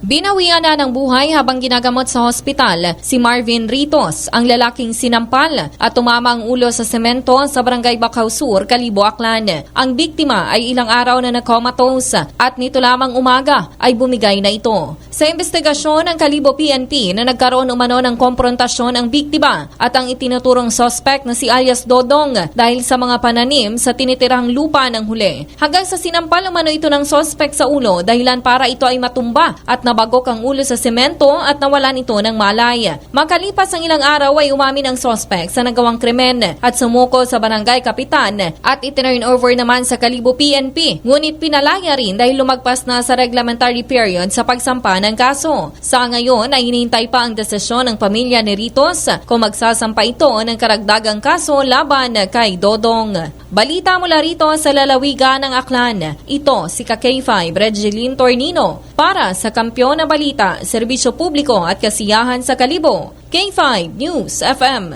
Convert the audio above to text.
Binawian na ng buhay habang ginagamot sa hospital si Marvin Ritos, ang lalaking sinampal at tumama ang ulo sa semento sa barangay Bacau Sur, Calibo, Aklan. Ang biktima ay ilang araw na nakomatose at nito lamang umaga ay bumigay na ito. Sa investigasyon ng Calibo PNP na nagkaroon umano ng komprontasyon ang biktima at ang itinuturong suspect na si alias Dodong dahil sa mga pananim sa tinitirang lupa ng huli. Hanggang sa sinampal umano ito ng suspect sa ulo dahilan para ito ay matumba at nabagok ang ulo sa semento at nawalan ito ng malay. Makalipas ang ilang araw ay umamin ang suspect sa nagawang krimen at sumuko sa barangay kapitan at itinurn over naman sa Kalibo PNP. Ngunit pinalaya rin dahil lumagpas na sa reglementary period sa pagsampa ng kaso. Sa ngayon ay hinihintay pa ang desisyon ng pamilya ni Ritos kung magsasampa ito ng karagdagang kaso laban kay Dodong. Balita mula rito sa lalawigan ng Aklan. Ito si Ka-K5 Regeline Tornino para sa Kampyon na Balita, Serbisyo Publiko at Kasiyahan sa Kalibo. K5 News FM.